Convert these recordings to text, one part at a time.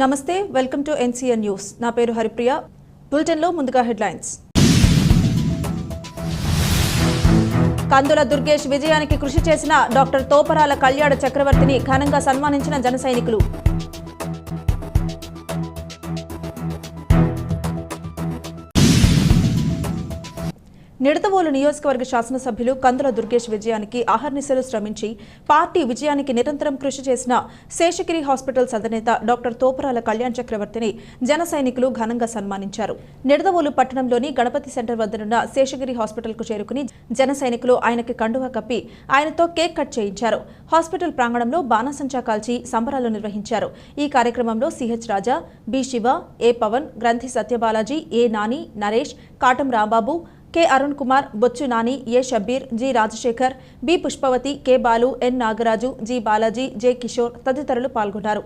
నమస్తే welcome to NCN news. నా పేరు హరిప్రియ. బులెటిన్లో ముందుగా హెడ్లైన్స్. కందుల దుర్గేష్ విజయానికి కృషి చేసిన డాక్టర్ తోపరాల కళ్యాణ చక్రవర్తిని ఘనంగా సన్మానించిన జన సైనికులు. నిడతవోలు నియోజకవర్గ శాసనసభ్యులు కందుల దుర్గేష్ విజయానికి ఆహర్నిశలు శ్రమించి పార్టీ విజయానికి నిరంతరం కృషి చేసిన శేషగిరి హాస్పిటల్స్ అధినేత డాక్టర్ తోపరాల కళ్యాణ్ చక్రవర్తిని జన సైనికులు ఘనంగా సన్మానించారు. నిడదవోలు పట్టణంలోని గణపతి సెంటర్ వద్దనున్న శేషగిరి హాస్పిటల్కు చేరుకుని జన సైనికులు ఆయనకి కండువా కప్పి ఆయనతో కేక్ కట్ చేయించారు. హాస్పిటల్ ప్రాంగణంలో బాణసంచా కాల్చి సంబరాలు నిర్వహించారు. ఈ కార్యక్రమంలో CH Raja B Siva A Pavan Granthi Satyabalaji A Nani Naresh Katam Rambabu K Arun Kumar Bochchu Nani A Shabbir G Rajasekhar B Pushpavathi K Balu N Nagaraju G Balaji J Kishore తదితరులు పాల్గొన్నారు.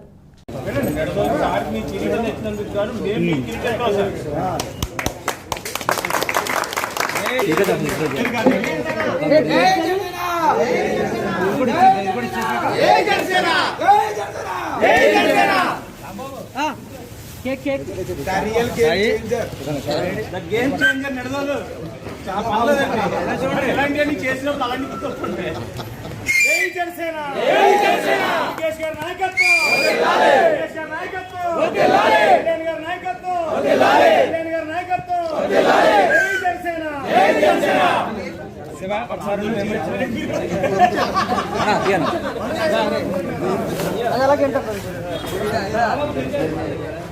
Sir cricket sir the game changer నడవదు చాలా పర్లేదండి చూడండి ఎలాంటి చేసినప్పుడు అలాంటి గుర్తొస్తుంటాయి జై జనసేన. జై జనసేన. లోకేష్ గారి నాయకత్వం. లోకేష్ గారి నాయకత్వం. కళ్యాణ్ గారి నాయకత్వం. కళ్యాణ్ గారి నాయకత్వం. జై జనసేన. జై జనసేన. శివ ఒకసారి ఒక రాత్రి రాత్రి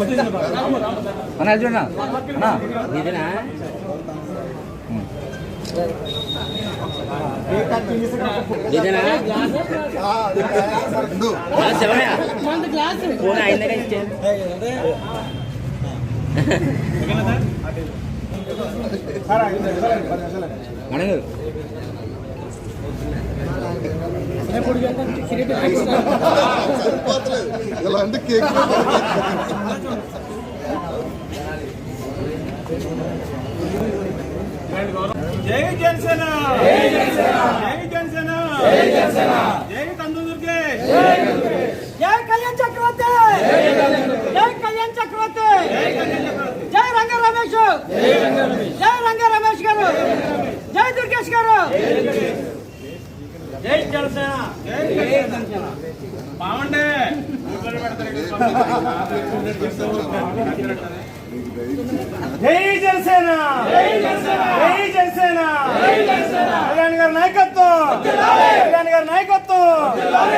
అన్న అర్జున్? అన్న ఇదేనా ఇదేనా సెవెనా ఫోన్ అయిందగా ఇచ్చే మనగారు ఇలా అంటే కేక్? జై జనసేన! జై జనసేన! జై జనసేన జై జనసేన జై కందు దుర్గేష్ జై కళ్యాణ్ చక్రవర్తి! జై కళ్యాణ్ చక్రవర్తి! జై రంగ రమేష్! జై రంగ రమేష్ గారు! జై దుర్గేష్ గారు! జై జనసేన! జై జనసేన! బాగుండే. జై జనసేన! జై జనసేన! కళ్యాణ్ గారి నాయకత్వం! కళ్యాణ్ గారి నాయకత్వం!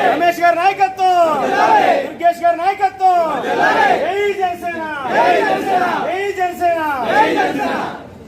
రమేష్ గారి నాయకత్వం! దుర్గేష్ గారి నాయకత్వం! జై జనసేన!